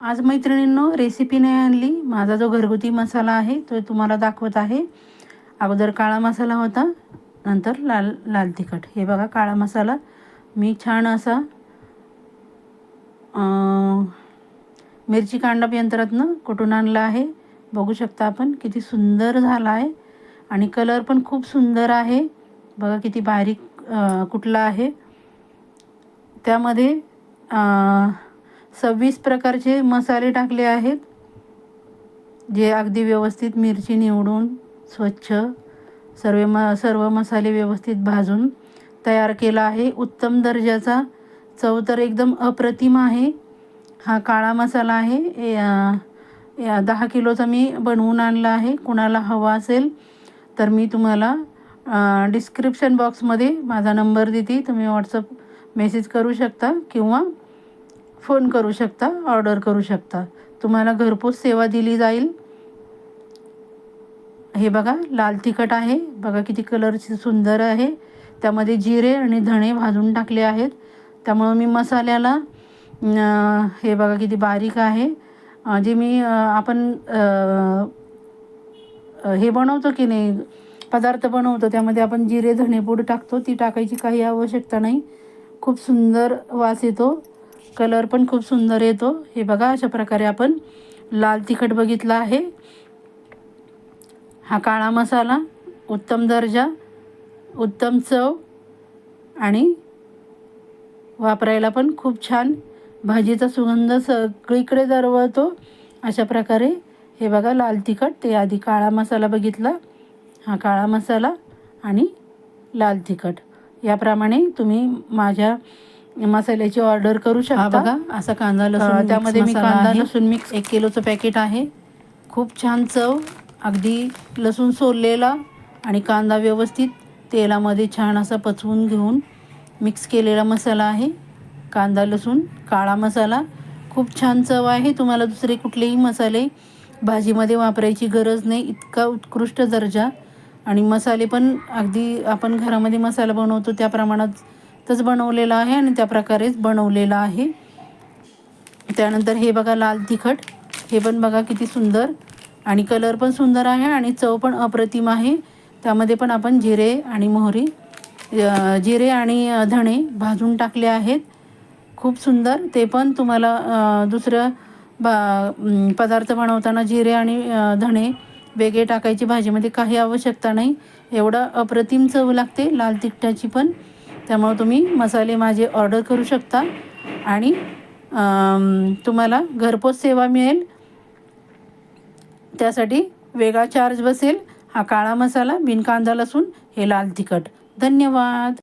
आज मैत्रिणींनो रेसिपी नाही आणली. माझा जो घरगुती मसाला आहे तो तुम्हाला दाखवत आहे. अगोदर काळा मसाला होता नंतर लाल लाल तिखट. हे बघा काळा मसाला. मी छान असा मिरची कांडप यंत्रातनं कुठून आणला आहे बघू शकता आपण. किती सुंदर झाला आहे. आणि कलर पण खूप सुंदर आहे. बघा किती बारीक कुठला आहे. त्यामध्ये सव्वीस प्रकारचे मसाले टाकले आहेत जे अगदी व्यवस्थित मिरची निवडून स्वच्छ सर्व म सर्व मसाले व्यवस्थित भाजून तयार केला आहे. उत्तम दर्जाचा चव तर एकदम अप्रतिम आहे. हा काळा मसाला आहे. या दहा किलोचा मी बनवून आणला आहे. कुणाला हवा असेल तर मी तुम्हाला डिस्क्रिप्शन बॉक्समध्ये माझा नंबर देते. तुम्ही व्हॉट्सअप मेसेज करू शकता किंवा फोन करू शकता ऑर्डर करू शकता. तुम्हाला घरपोच सेवा दिली जाईल. हे बघा लाल तिखट आहे. बघा किती कलरची सुंदर आहे. त्यामध्ये जिरे आणि धणे भाजून टाकले आहेत. त्यामुळं मी मसाल्याला हे बघा किती बारीक आहे. जे मी आपण हे बनवतो की नाही पदार्थ बनवतो त्यामध्ये आपण जिरे धणेपूड टाकतो. ती टाकायची काही आवश्यकता नाही. खूप सुंदर वास येतो. कलर पण खूप सुंदर येतो हे बघा अशा प्रकारे आपण लाल तिखट बघितला आहे. हा काळा मसाला उत्तम दर्जा उत्तम चव आणि वापरायला पण खूप छान. भाजीचा सुगंध सगळीकडे दरवळतो. अशा प्रकारे हे बघा लाल तिखट ते आधी काळा मसाला बघितला. हा काळा मसाला आणि लाल तिखट. याप्रमाणे तुम्ही माझ्या मसाल्याची ऑर्डर करू शकता. बघा असा कांदा लसूण त्यामध्ये मी कांदा लसूण मिक्स एक किलोचं पॅकेट आहे. खूप छान चव. अगदी लसूण सोललेला आणि कांदा व्यवस्थित तेलामध्ये छान असा पचवून घेऊन मिक्स केलेला मसाला आहे. कांदा लसूण काळा मसाला. खूप छान चव आहे. तुम्हाला दुसरे कुठलेही मसाले भाजीमध्ये वापरायची गरज नाही. इतका उत्कृष्ट दर्जा. आणि मसाले पण अगदी आपण घरामध्ये मसाला बनवतो त्या तच बनवलेलं आहे आणि त्या प्रकारेच बनवलेलं आहे. त्यानंतर हे बघा लाल तिखट. हे पण बघा किती सुंदर आणि कलर पण सुंदर आहे आणि चव पण अप्रतिम आहे. त्यामध्ये पण आपण जिरे आणि मोहरी जिरे आणि धणे भाजून टाकले आहेत. खूप सुंदर. ते पण तुम्हाला दुसरं बा पदार्थ बनवताना जिरे आणि धणे वेगळे टाकायची भाजीमध्ये काही आवश्यकता नाही. एवढं अप्रतिम चव लागते लाल तिखटाची पण. त्यामुळे तुम्ही मसाले माझे ऑर्डर करू शकता. आणि तुम्हाला घरपोच सेवा मिळेल. त्यासाठी वेगळा चार्ज बसेल. हा काळा मसाला बिनकांदा लसूण हे लाल तिखट. धन्यवाद!